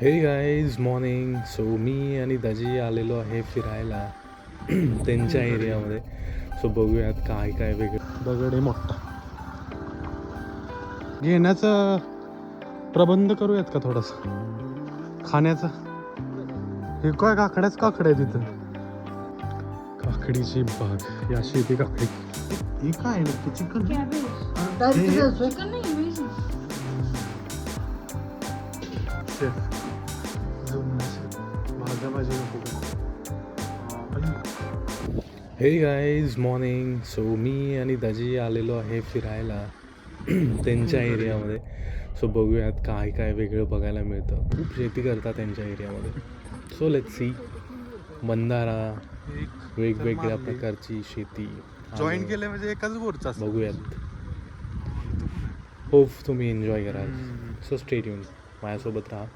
हे guys morning so मी आणि दाजी आलेलो आहे फिरायला त्यांच्या एरियामध्ये. सो बघूयात काय काय वेगळं दगड आहे मोठा. घेण्याचा प्रबंध करूयात का थोडासा? खाण्याचा? हे काय काकड्याच काकड आहे तिथं? काकडीची बाग. या शेती काकडी. ही काय नक्की चिकन? हे गाईज मॉर्निंग सो मी आणि दाजी आलेलो आहे फिरायला त्यांच्या एरियामध्ये. सो बघूयात काय काय वेगळं बघायला मिळतं. खूप शेती करतात त्यांच्या एरियामध्ये. सो लेट सी मंदारा वेगवेगळ्या प्रकारची शेती जॉईन केले म्हणजे एकाच बोरचा बघूयात. होप तुम्ही एन्जॉय कराल. सो स्टेट येऊन माझ्यासोबत राहा.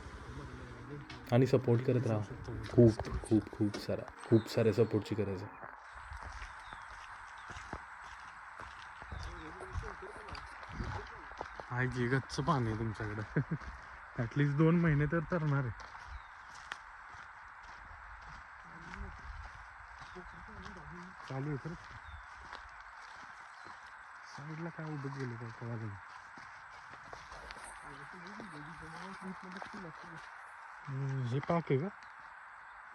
आणि सपोर्ट करत राहा. खूप खूप खूप सारा. खूप साऱ्या सपोर्टची गरज आहे. हाय की गच्च पाणी आहे तुमच्याकडे. ॲटलिस्ट दोन महिने तर तरणार आहे. चालू आहे खरंच साईडला काय उभं गेलं काय कळालं नाही. हे पॅक आहे का?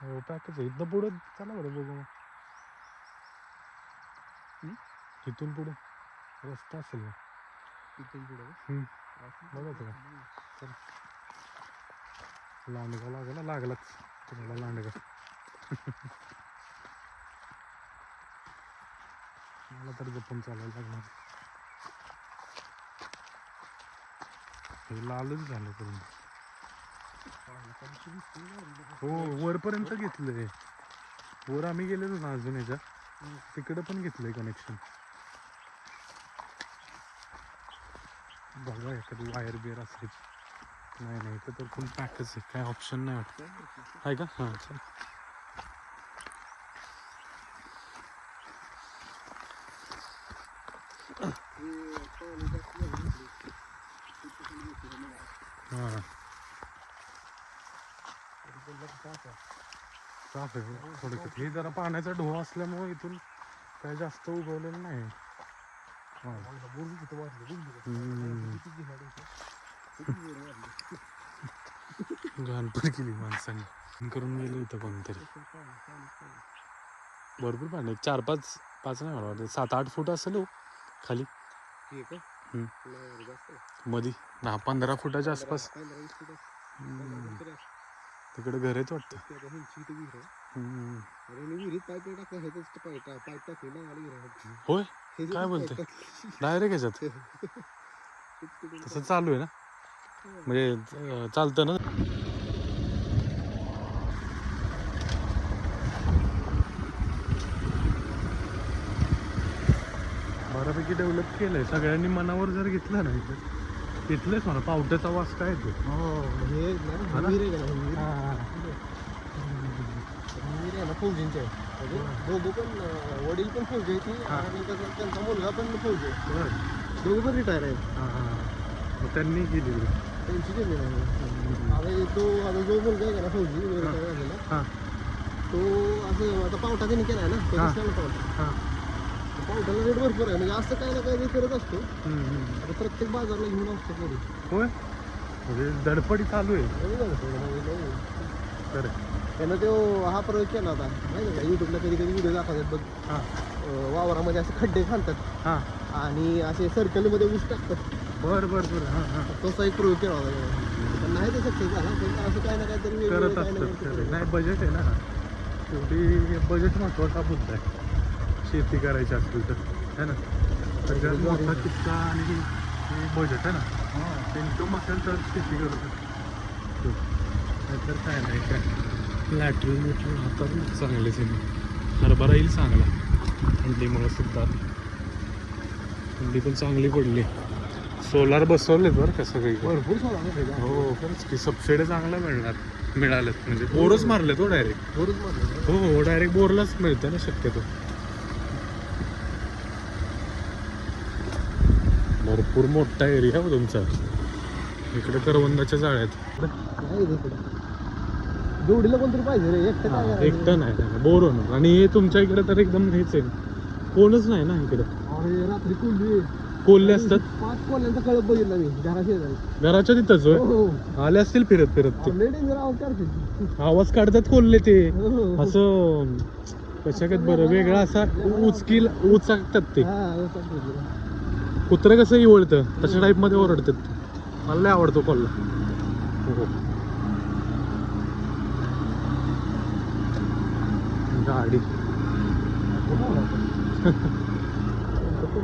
हो पॅकच आहे. इथं पुढं चला बरं बघू मग. इथून पुढं. रस्ता असेल ना. हम्म. बघायचं का? चल. लांडगा लागला लागलाच. तुम्हाला लांडगा. मला तर जपून चालायला लागणार. हे लालच झालं करून हो वरपर्यंत घेतलंय. वर आम्ही गेलेलो ना अजून याच्या. तिकडे पण घेतलंय कनेक्शन बघा एखादी वायर बिअर असेल नाही नाही इथं तर फुल पॅकच आहे काय ऑप्शन नाही वाटत आहे का हां चल साफ आहे थोडक्यात हे जरा पाण्याचा ढोह असल्यामुळे इथून काय जास्त उगवलेलं नाही हां. घाणपण केली माणसाने करून गेलो इथं कोणतरी भरपूर पाणी. चार पाच पाच नाही वाटतं सात आठ फूट असेल हो खाली मधी दहा पंधरा फुटाच्या आसपास. तिकडे घर आहेत वाटतं. होय काय बोलते डायरेक्ट ह्याच्यात तसं चालू आहे ना? म्हणजे चालतं ना? बऱ्यापैकी डेव्हलप केलंय. सगळ्यांनी मनावर जर घेतलं ना इथं तिथलेच म्हणा पावट्याचा वास काय येतो हा ना? फौजींचे दोघं पण वडील पण फौजी आहेत. आणि त्याचा- त्यांचा मुलगा पण फौजी आहे. दोघं पण रिटायर आहेत. हा, हा. मग त्यांनी केली त्यांची केली नाही आता हे तो आता जो मुलगा आहे का ना फौजी रिटायर झालेला हा. तो असं आता पावटा त्यांनी केलाय ना तो हा. दिसला पावटा. हा. तर पावट्याला रेट भरपूर आहे. म्हणजे असं काय ना काय करत असतो. हम्म, हम्म. आता प्रत्येक बाजारला घेऊन असतो घरी. होय? म्हणजे धडपडी चालू आहे. नाही. त्यानं तो हा प्रयोग केला होता. माहिती का? युट्यूबला कधी कधी व्हिडिओ दाखवतात बघ. हा. अं, वावरामध्ये असे खड्डे खालतात. हा. आणि असे सर्कलमध्ये ऊस टाकतात. बर बर बर. हा हा. तसा एक प्रयोग केला होता त्याने. पण नाही ते सक्सेस झाला. पण असं ना काहीतरी करत काही ना असतात काहीतरी खरं. नाही बजेट आहे ना. शेवटी बजेट महत्त्वाचा मुद्दा आहे. शेती करायची असेल तर. है ना? सगळ्यात मोठा किस्सा आणि बजेट आहे ना. इन्कम असेल तर शेती करू शकतो नाहीतर काय नाही काय लॅटरल बिटरल हातात चांगलेच आहे हरभरा येईल चांगला. थंडीमुळे सुद्धा. थंडी पण चांगली पडली. सोलार बसवलेत बरं का सगळीकडे भरपूर त्याच्या हो खरंच की सबसिडी चांगल्या मिळणार. मिळाल्यात म्हणजे बोरच मारले तो डायरेक्ट भरपूर मारलं हो हो डायरेक्ट बोरलाच मिळतं ना शक्यतो. भरपूर मोठा एरिया हो तुमचा. इकडे करवंदाच्या जाळ्या आहेत नाही रे इकडे. जोडीला कोणतरी पाहिजे रे एकटं काय करायचं? एकटं नाही बोर होणार. आणि हे तुमच्या इकडे तर एकदम हेच आहे. कोणच नाही ना इकडे. अरे रात्री कोंडली कोल्हे असतात? पाच कोल्ह्यांचा कळप बघितला मी घरा शेजारी. घराच्या तिथंच होय? हो आले असतील फिरत फिरत ते. लय डेंजर आवाज काढते. आवाज काढतात कोल्हे ते. हो. असं कशागत बरं वेगळा असा उचकील उचकतात ते. हा, हो, चालतंय. कुत्रं कसं इवळतं तशा टाईपमध्ये ओरडतात. मला लय आवडतो कोल्हा हो. गाडी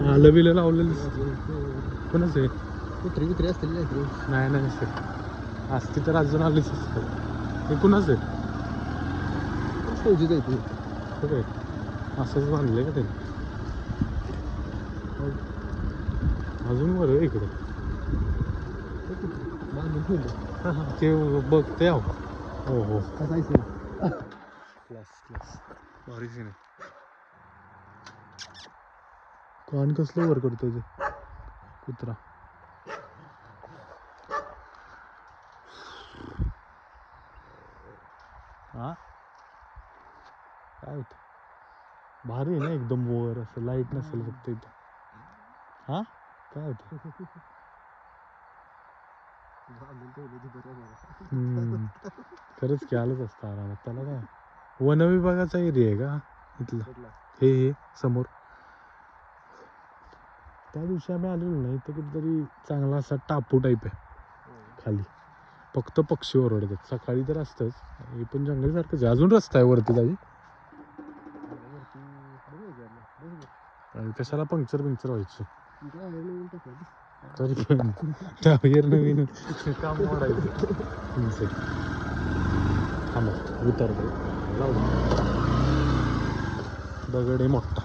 आलं बिलं लावलेलं कोणच आहे? कुत्री कुत्री असतील. नाही नाही नसते असती तर अजून आलीच असतं. हे कुणाच आहे? फौजीच आहे ते. काय असंच बांधलंय का त्यांनी? अजून बरं इकडं. ते कुत्री. बांधून ठेवलं. ते बघते अहो हो हो? क्लास क्लास भारी सीन आहे. कान कसलं वर करतो ते? कुत्रा. हा? काय होतं? भारी आहे ना एकदम वर असं लाइट नसेल फक्त इथं. हा? काय होतं. खरंच की आलंच असतं आरामात. त्याला काय? वन विभागाचा एरिया आहे का? इथला? हे हे समोर. त्या दिवशी आम्ही आलेलो नाही तर कुठेतरी चांगला असा टापू टाईप आहे. खाली. फक्त पक्षी ओरडतात. सकाळी तर असतंच. हे पण जंगलसारखंच आहे. अजून रस्ता आहे वरती. आणि कशाला पंक्चर पिंक्चर व्हायची. तरी पण. टायर नवीन काम वाढायचं थांबा उतरतो. दगड आहे मोठा.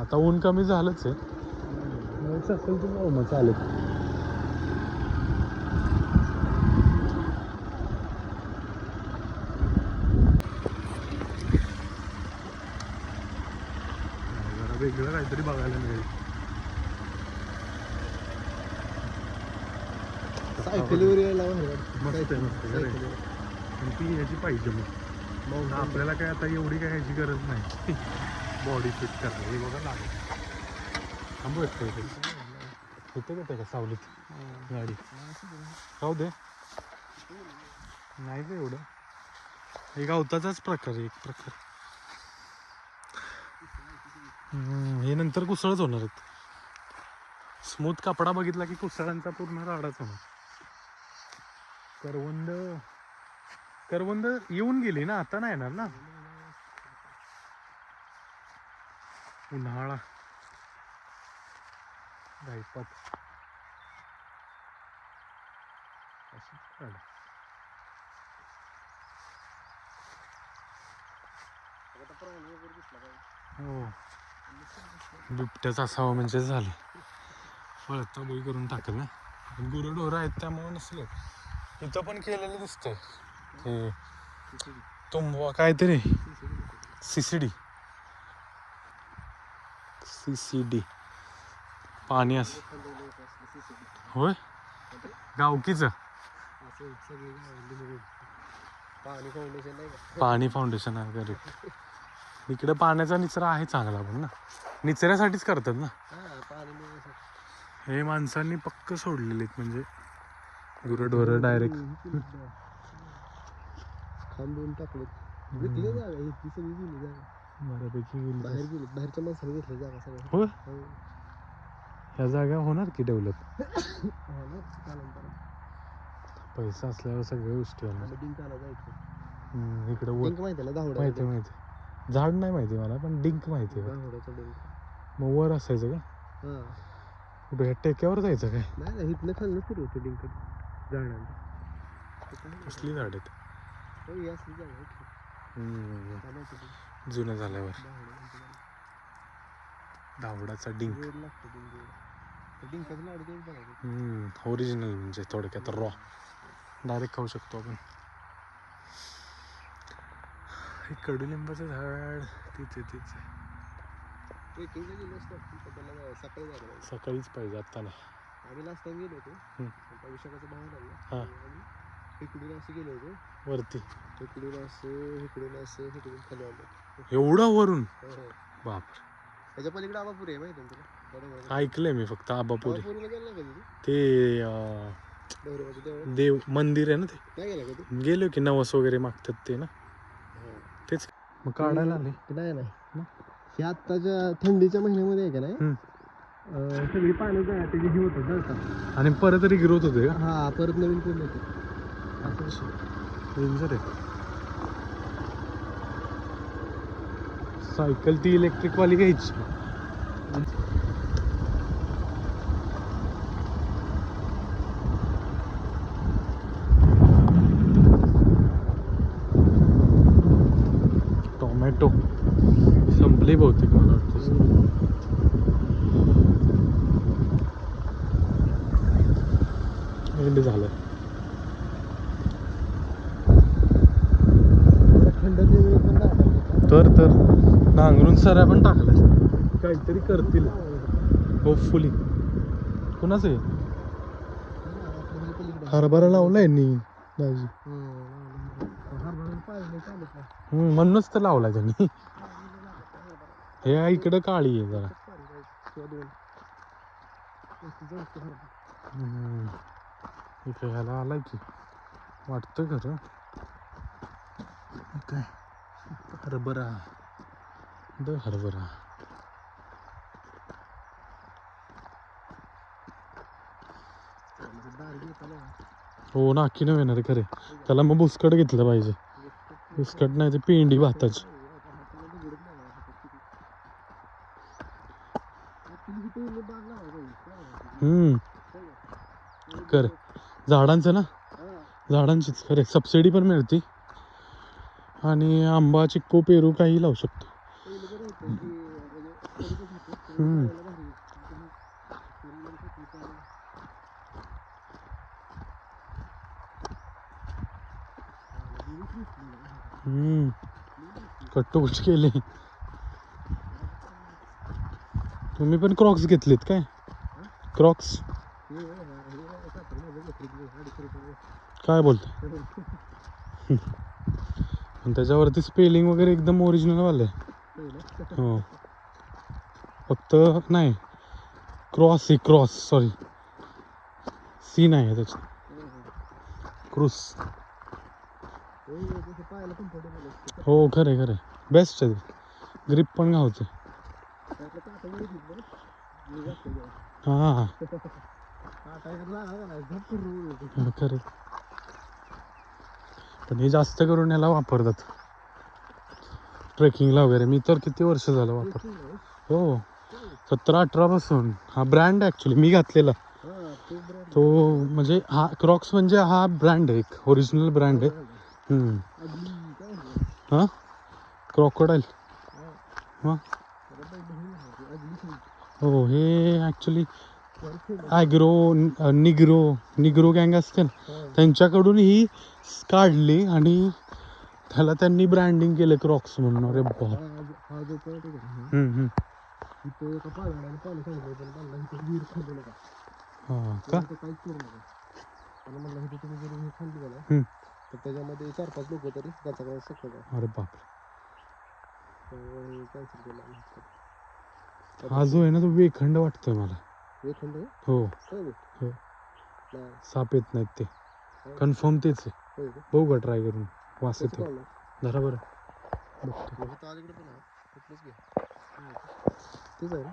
आता ऊन कमी झालंच आहे. मग चालेल. वेगळं काहीतरी बघायला मिळेल. सायकलीवर यायला. मस्त आहे, मस्त आहे. पण ती ह्याची पाहिजे मग. Mountain. आपल्याला काय आता एवढी काय ह्याची गरज नाही. बॉडी फिट करणं हे बघा लागेल. थांबू येत इथे इथे का का सावलीत? गाडी. राहू दे. नाही का एवढं? हे गवताचाच प्रकार आहे एक प्रकार. हम्म, हे नंतर कुसळच होणार आहेत. स्मूथ कपडा बघितला की कुसळांचा पूर्ण राडाच होणार. करवंद करवंद येऊन गेली ना आता नाही येणार ना? उन्हाळा. गायपात. हो. बिबट्याच असावं म्हणजे झालं. फळ बोई करून टाकल. ना गुरंढोरं आहेत त्यामुळे नसलं. इथं पण केलेलं दिसतंय हे तुंबवा काहीतरी. सीसीडी. सीसीडी. पाणी असं. होय? गावकीचं. पाणी फाउंडेशन का? आहे करेक्ट इकडे पाण्याचा निचरा आहे चांगला पण ना. निचऱ्यासाठीच करतात ना. हा. हे माणसांनी पक्क सोडलेले म्हणजे गुरंढोरं डायरेक्ट खांबून टाकलं. विकली जागा ती सगळी गेली जागा. बऱ्यापैकी गेली बाहेर गेली बाहेरच्या माणसाने घेतली जागा सगळं. होय? हो. ह्या जागा होणार की डेव्हलप हो कालांतराने. पैसा असल्यावर सगळ्या गोष्टी होणार. डिंकाला जायचो. इकडे डिंक माहिती ना दहावडा माहिती माहिती. झाड नाही माहिती मला पण डिंक माहिती आहे. दहावड्याचा डिंक. मग वर असायचं का? हा. कुठे ह्या टेक्यावर जायचं काय? नाही ना इथनं खाल्लं सुरू होतं डिंक. जाणार. कसली झाड आहेत? हो. जुनं झाल्यावर. धावडाचा डिंक. ओरिजिनल म्हणजे थोडक्यात रॉ डायरेक्ट खाऊ शकतो आपण. हे कडुलिंबाचं झाड तिथे तिथे. सकाळीच पाहिजे आत्ता नाही आम्ही लास्ट टाइम गेलो होतो. आता विशाखाचा भाव लागला हा. आम्ही इकडून असं गेलो होतो. वरती. इकडून असं इकडून असं इकडून खाली आलो. एवढा वरून? हो, हो. बाप त्याच्या पलीकडे आबापुरी आहे माहिती आहे ना तुला? बरोबर ऐकलंय मी फक्त आबापुरी. आबापुरीला गेला का तू? ते अं, बरोबर देव. मंदिर आहे ना ते? नाही गेला का तू? गेलो की नवस वगैरे मागतात ते ना? तेच. मग काढायला आले. नाही नाही. हे आत्ताच्या थंडीच्या महिन्यामध्ये आहे का नाही? हम्म. अं, सगळी पाणी जाय त्याची ही होतं जळतात आणि परत रिग्रोथ होते का? हा परत नवीन पूर्ण येते असं डेंजर आहे. सायकल ती इलेक्ट्रिक वाली घ्यायची. टोमॅटो संपली बहुतेक मला वाटतं एंड झालं थंड वेळ पण नाही तर तर नांगरून सऱ्या पण टाकल्या. काहीतरी करतील. होपफुली कुणाच आहे? हरभरा लावलाय नी दाजी. हम्म, म्हणूनच तर लावलाय त्यांनी. हे इकडं काळी आहे जरा. हम्म. इकडे ह्याला आलाय की. वाटतं खरं. काय हरभरा. द हरभरा. हो नाकी नव्हे येणार खरे. त्याला मग बुसकट घेतलं पाहिजे. बुसकट नाही ते पेंडी भाताची. हम्म. खरे. झाडांचं ना? झाडांचीच खरे. सबसिडी पण मिळते. आणि आंबा चिक्कू पेरू काही लावू शकतो. हम्म. हम्म केले. तुम्ही पण क्रॉक्स घेतलेत काय? क्रॉक्स काय बोलते? आणि त्याच्यावरती स्पेलिंग वगैरे एकदम ओरिजिनल वाले हो. फक्त नाही. क्रॉस आहे क्रॉस सॉरी सी नाही आहे त्याची. क्रूस हो खरे खरे बेस्ट आहे ग्रीप पण गावते हां खरे पण हे जास्त करून याला वापरतात. ट्रेकिंगला वगैरे. मी तर किती वर्ष झालं वापर हो. सतरा अठरा पासून. हा ब्रँड ॲक्च्युली मी घातलेला. तो म्हणजे हा क्रॉक्स म्हणजे हा ब्रँड आहे एक. ओरिजिनल ब्रँड आहे? हा? क्रॉकोडाईल हा, हा? हे ॲक्च्युली. ॲग्रो निग्रो निग्रो गँग असते ना. त्यांच्याकडून ही काढली आणि त्याला त्यांनी ब्रँडिंग केलं क्रॉक्स म्हणून. अरे का? त्याच्यामध्ये चार पाच लोक तरी त्याचा अरे बाप. हा जो आहे ना तो वेखंड वाटतोय मला. एक खंड आहे? हो? हो. साप येत नाहीत ते. कन्फर्म तेच आहे? बघू का ट्राय करून. वास येतो? जरा बरं. बघतो. घे. तेच आहे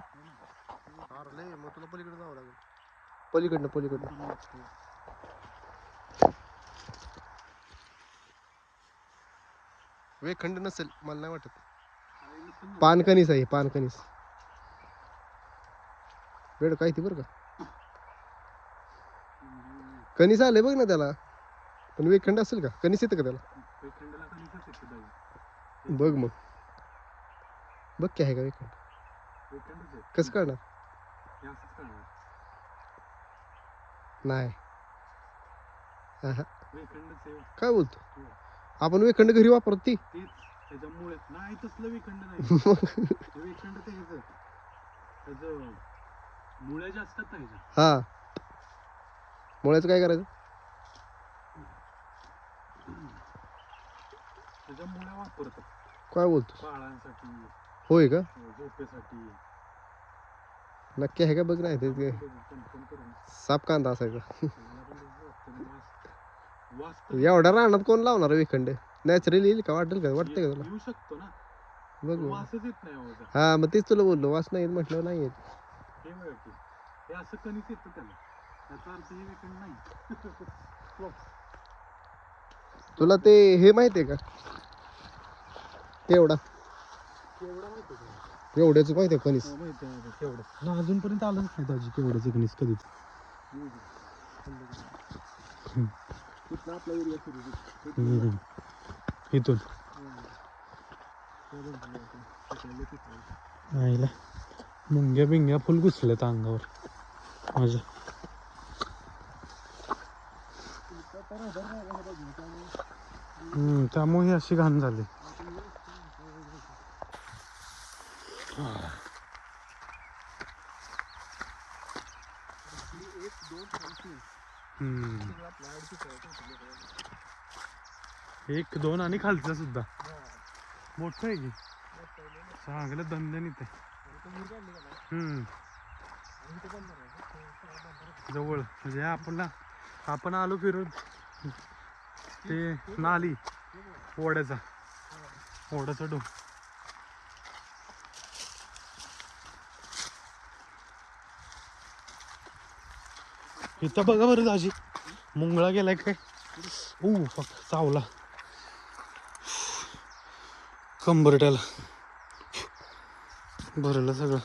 मग तुला पलीकडे जावं लागेल. पलीकडनं पलीकडनं. वेखंड नसेल मला नाही वाटत. पानकणीस आहे पानकणीस. बेड काय ती बरं का? कणीस आले बघ ना त्याला. पण वेखंड असेल का? कणीस येतं का त्याला? बघ मग. बघ की आहे का वेखंड कसं कळणार? नाही. आहा. काय बोलतो? आपण वेखंड घरी वापरत ती. त्याच्यामुळे नाही तसलं विखंड नाही वेखंड ते ह्याचं त्याचं मुळे असतात ना हा. मुळ्याचं काय करायचं? त्याच्या मुळ्या वापरतात काय बोलतो पाळांसाठी होय का? झोपेसाठी. नक्की आहे का? बघ नाही ते ते कणकण करून साप कांदा असायचा. मला पण वाटतं वास वास तर एवढ्या रानात कोण लावणार विखंड? नॅचरली येईल का? वाटेल का? वाटतं का तुला? येऊ शकतो ना. बघ मग. वासच येत नाही आवाज़ हा मग तेच तुला बोललो. वास नाही येत म्हटलं नाही येत. हे बघा की हे असं कणीस येतं त्याला. त्याचा अर्थ हे नाही. तुला ते हे माहिती आहे का? तेवढा. एवढ्याच माहिती आहे कणीस? ना अजूनपर्यंत आलंच नाही दाजी केवढ्याचं गणेश कधीच. हम्म. इथून. आईला. मुंग्या बिंग्या फुल घुसल्यात अंगावर. माझ्या. हम्म, त्यामुळे ही अशी घाण झाली. एक दोन आणि खालचं सुद्धा. मोठं आहे की? चांगलं दणदणीत ते. हम्म. जवळ. म्हणजे आपला आपण आलो फिरून. ते नाली ओढ्याचा. ओढ्याचा डोंग इथं बघा बरं दाजी. मुंगळा गेलाय काय? ऊ फक चावला. कंबरट्याला. भरलं सगळं.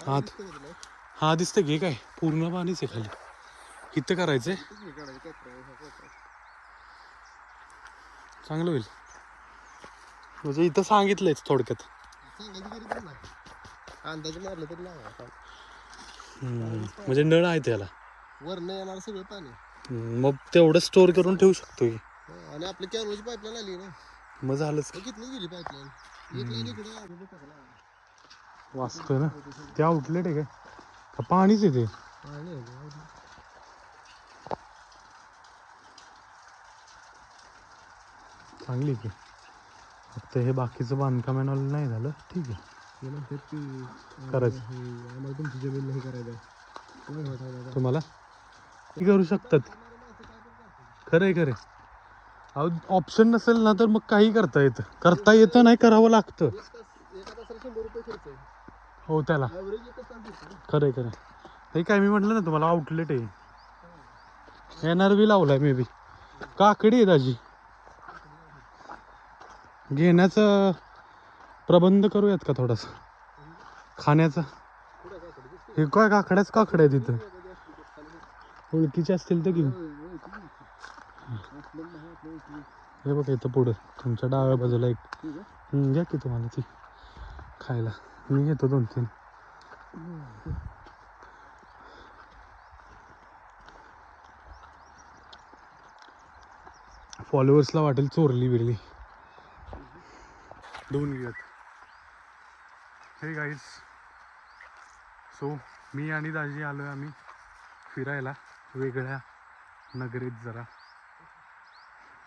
हात. हा दिसतं घे काय? पूर्ण पाणीच आहे खाली. इथं करायचंय? चांगलं होईल. म्हणजे इथं सांगितलंयच थोडक्यात. अंदाज मारलं तरी म्हणजे नळ आहे त्याला वरनं येणार सगळं पाणी. मग तेवढं स्टोअर करून ठेवू शकतो की. हो, आणि आपली कॅनोची पाईपलाईन आली ना. मग झालंच की. कितनं गेली पाईपलाईन एक लाईन इकडे अर्धी टाका लावा. वाचतोय ना. ते आउटलेट आहे काय? का पाणीच येते पाणी आहे का? चांगली की. फक्त हे बाकीचं बांधकाम all नाही झालं. ठीक आहे. करायचं. आम्हाला तुमची जमीन नाही करायचं. तुम्हाला? ते करू शकतात. खरं आहे खरं. अहो ऑप्शन नसेल ना तर मग काही करता येतं. करता येतं नाही करावं लागतं. हो त्याला. खरं आहे खरं. हे काय मी म्हटलं ना तुम्हाला आउटलेट आहे. एन आर बी लावलाय मे बी काकडी आहे दाजी. घेण्याचा प्रबंध करूयात का थोडासा? खाण्याचा? हे काय काकड्याच काकड्या आहे तिथं ओळखीचे असतील तर घेऊ. हे बघा इथं पुढं तुमच्या डाव्या बाजूला एक. घ्या की तुम्हाला ती. खायला. मी घेतो दोन तीन. फॉलोअर्सला वाटेल चोरली बिरली. दोन घेऊयात. हे गाईज सो मी आणि दाजी आलोय आम्ही फिरायला वेगळ्या नगरीत जरा.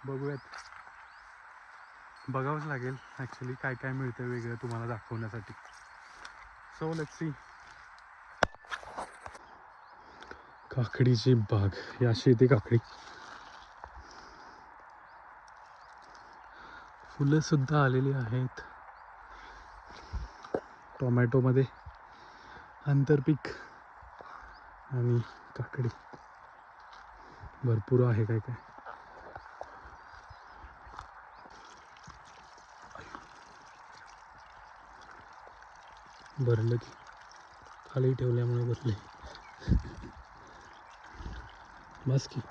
बघूयात. बघावंच लागेल ॲक्च्युली काय काय मिळतं वेगळं तुम्हाला दाखवण्यासाठी. सो लेट सी काकडीची बाग ही अशी येते काकडी. फुलं सुद्धा आलेली आहेत. टोमॅटोमध्ये आंतरपीक आणि काकडी. भरपूर आहे काय काय. भरलं की खाली ठेवल्यामुळे भरले. बस की.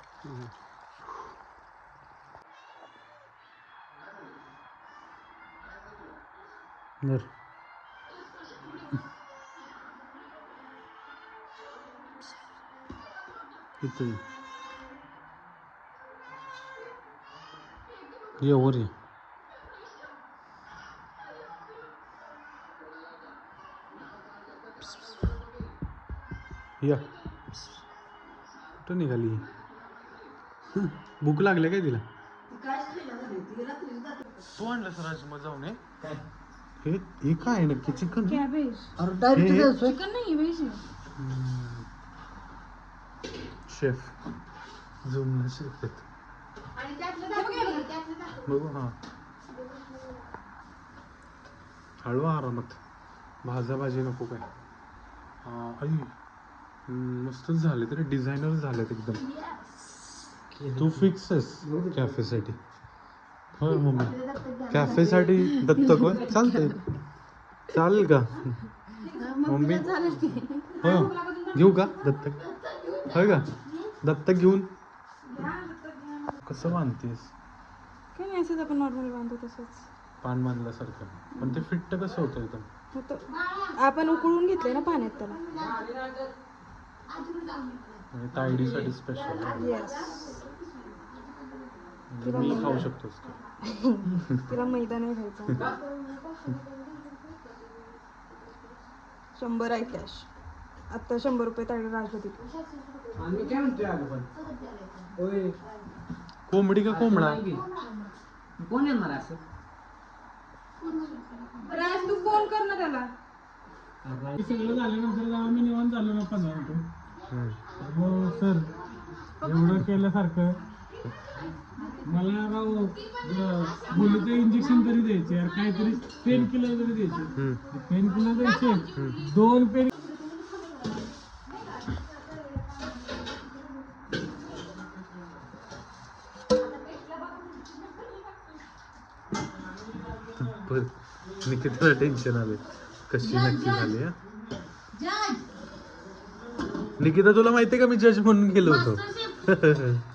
बर. इथं ये. वर ये. या. कुठं निघाली भूक लागले काय तिला? तू आणलं सर आज मग जाऊन हे हे काय आहे नक्की चिकन कॅबेज अरे डायरेक्ट चिकन नाही व्हेज शेफ झुमला शेफ आहेत बघू हा हळू आरामात भाजा भाजी नको काय हा आई हम्म, मस्तच झाले तरी डिझायनर झालेत एकदम तू फिक्स आहेस कॅफेसाठी होय मम्मी. कॅफेसाठी दत्तक होय चालतंय. चालेल का? मम्मी? हो घेऊ का दत्तक होय का? दत्तक घेऊन. कसं बांधतेस? काय नाही असंच आपण नॉर्मल बांधतो तसंच. पान बांधल्यासारखं. पण ते फिट्ट कसं होतं एकदम? होतं. आपण उकळून घेतलंय ना पाण्यात त्याला. म्हणजे तायडीसाठी स्पेशल येस मी खाऊ शकतो तिला मैदा नाही खायचा? शंभर आहे कॅश आत्ता शंभर रुपये ताडी राजवती आणि काय म्हणतोय अगं पण? होय. कोंबडी का कोंबडा? कोण येणार आहे असं? राज तू फोन कर ना त्याला. सगळं झाल्यानंतर आम्ही निवांत झालो ना पंधरा मिनिटं. हो सर एवढं केल्यासारखं मला राव मुलीचं इंजेक्शन तरी द्यायचे यार काहीतरी पेन किलर तरी द्यायचे. पेन किलर द्यायचे. दोन पेन निकिताला टेन्शन आले. कशी नक्की झाली हा? निकिता तुला माहितीये का मी जज म्हणून गेलो होतो?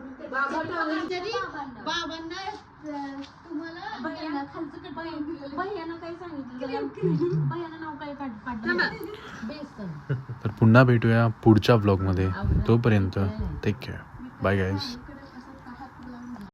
बाबांना. अं, तुम्हाला भैयाला खालचं कट भैयानं काय सांगितलं भैयानं नाव काय काढ बेसन. तर पुन्हा भेटूया पुढच्या ब्लॉगमध्ये तोपर्यंत टेक केअर बाय गाईज